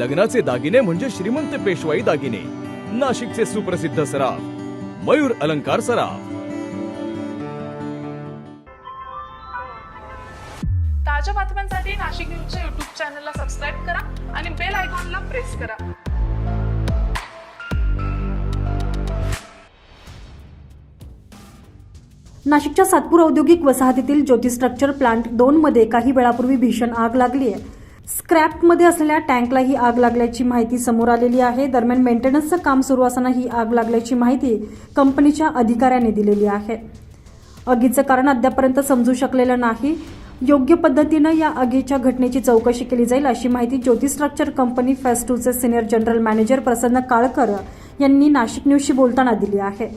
लग्नाचे दागिने म्हणजे श्रीमंत पेशवाई दागिने. नाशिकचे सुप्रसिद्ध सराफ मयूर अलंकार सराफ. ताज्या बातम्यांसाठी नाशिक न्यूजच्या युट्यूब चॅनलला सबस्क्राईब करा आणि बेल आयकॉनला प्रेस करा. नाशिकच्या सातपूर औद्योगिक वसाहतीतील ज्योती स्ट्रक्चर प्लांट दोन मध्ये काही वेळापूर्वी भीषण आग लागली आहे. स्क्रॅपमध्ये असलेल्या टँकला ही आग लागल्याची माहिती समोर आलेली आहे. दरम्यान मेंटेनन्सचं काम सुरू असताना ही आग लागल्याची माहिती कंपनीच्या अधिकाऱ्यांनी दिलेली आहे. आगीचं कारण अद्यापर्यंत समजू शकलेलं नाही. योग्य पद्धतीनं या आगीच्या घटनेची चौकशी केली जाईल अशी माहिती Jyoti structure company phase टूचे senior general manager Prasanna Kalkar यांनी नाशिक न्यूजशी बोलताना दिली आहे.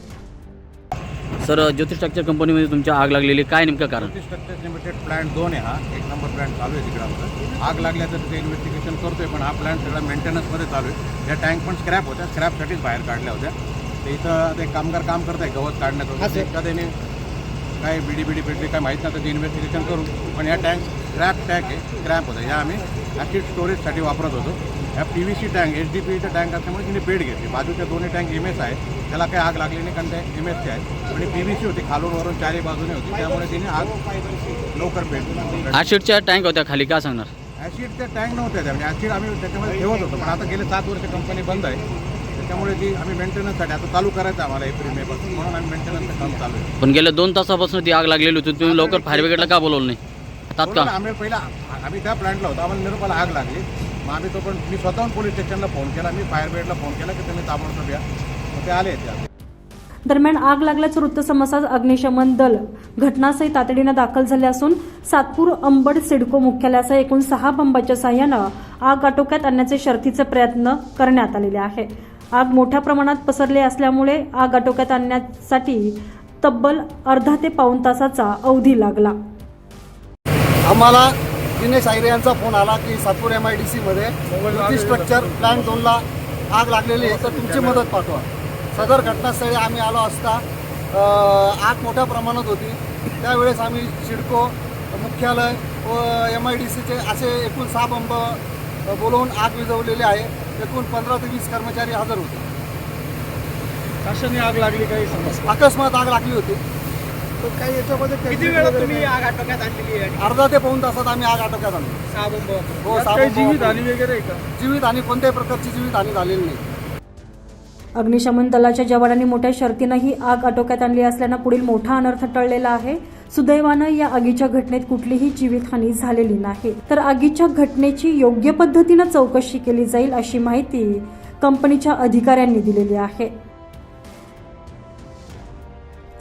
सर ज्योतिष स्ट्रक्चर कंपनीमध्ये तुमच्या आग लागलेली काय नेमकं कारण? स्ट्रक्चर लिमिटेड प्लांट दोन आहे हा. एक नंबर प्लांट चालू आहे तिकडे आमचं आग लागल्याचं तिथे इन्व्हेस्टिगेशन करतोय पण हा प्लांट सगळा मेंटेनन्समध्ये चालू आहे. या टँक पण स्क्रॅप होत्या. स्क्रॅपसाठीच बाहेर काढल्या होत्या. ते इथं ते कामगार काम करत आहे गवत काढण्याचं. एका त्याने काय बिडी बिडी पेटली काय माहीत नव्हतं ते इन्व्हेस्टिगेशन करू पण या टँक स्क्रॅप टँक आहे स्क्रॅप होता. या आम्ही ॲसिड स्टोरेजसाठी वापरत होतो. ह्या P V C tank H D पीचं tank असल्यामुळे तिने पेड घेतली. बाजूच्या दोन्ही टँक एम एस आहे त्याला काही आग लागली नाही कारण ते एम एसचे आहे आणि पी व्ही सी होती खालून वरून चारही बाजूने होती. त्यामुळे तिने आग लवकर पेटली ॲसिडच्या टँक होत्या खाली काय सांगणार? ॲसिडच्या टँक नव्हत्या त्या. म्हणजे ॲसिड आम्ही त्याच्यामध्ये ठेवत होतो. पण आता गेले सात वर्ष कंपनी बंद आहे. त्याच्यामुळे ती आम्ही मेंटेनन्ससाठी आता चालू करायचं आम्हाला एप्रिल मे पासून. म्हणून आम्ही मेंटेनन्सचं काम चालू आहे. पण गेल्या दोन तासापासून ती आग लागलेली होती. तुम्ही लवकर फायर ब्रिगेडला का बोलवलं नाही? तात्काळ आम्ही पहिला आम्ही त्या प्लांटला होतो. आम्हाला निरोपाला आग लागली. मग आम्ही तो पण मी स्वतःहून पोलीस स्टेशनला फोन केला. मी फायर ब्रिगेडला फोन केला की तुम्ही ताबडतोब या. मग ते आले ते. दरम्यान आग लागल्याचं वृत्त समजताच अग्निशमन दल घटनास्थळी तातडीनं दाखल झाले असून सातपूर अंबड सिडको मुख्यालयासह एकूण सहा बंबाच्या साह्यानं आग आटोक्यात आणण्याचे शर्थीचे प्रयत्न करण्यात आलेले आहे. आग मोठ्या प्रमाणात पसरली असल्यामुळे आग आटोक्यात आणण्यासाठी तब्बल अर्धा ते पाऊण तासाचा अवधी लागला. आम्हाला दिनेश आयरे यांचा फोन आला की सातपूर एम आय डी सीमध्ये ज्योती स्ट्रक्चर प्लॅन दोनला आग लागलेली आहे तर तुमची मदत पाठवा. सदर घटनास्थळी आम्ही आलो असता आग मोठ्या प्रमाणात होती. त्यावेळेस आम्ही सिडको मुख्यालय व एम आय डी सीचे असे एकूण सहा बंब बोलवून आग विझवलेली आहे. एकूण पंधरा ते वीस कर्मचारी हजर होते. कशाने आग लागली काही अकस्मात आग लागली होती. काही याच्यामध्ये किती वेळा तुम्ही आग आटोक्यात आणलेली आहे? अर्धा ते पाऊण तासात आम्ही आग आटोक्यात आणली. सहा बंब हो, यात काही जीवित. हानी वगैरे आहे का? जीवित आणि कोणत्याही प्रकारची जीवित हानी झालेली नाही. अग्निशमन दलाच्या जवानांनी मोठ्या शर्तीनं ही आग आटोक्यात आणली असल्यानं पुढील मोठा अनर्थ टळलेला आहे. सुदैवानं या आगीच्या घटनेत कुठलीही जीवितहानी झालेली नाही. तर आगीच्या घटनेची योग्य पद्धतीनं चौकशी केली जाईल अशी माहिती कंपनीच्या अधिकाऱ्यांनी दिलेली आहे.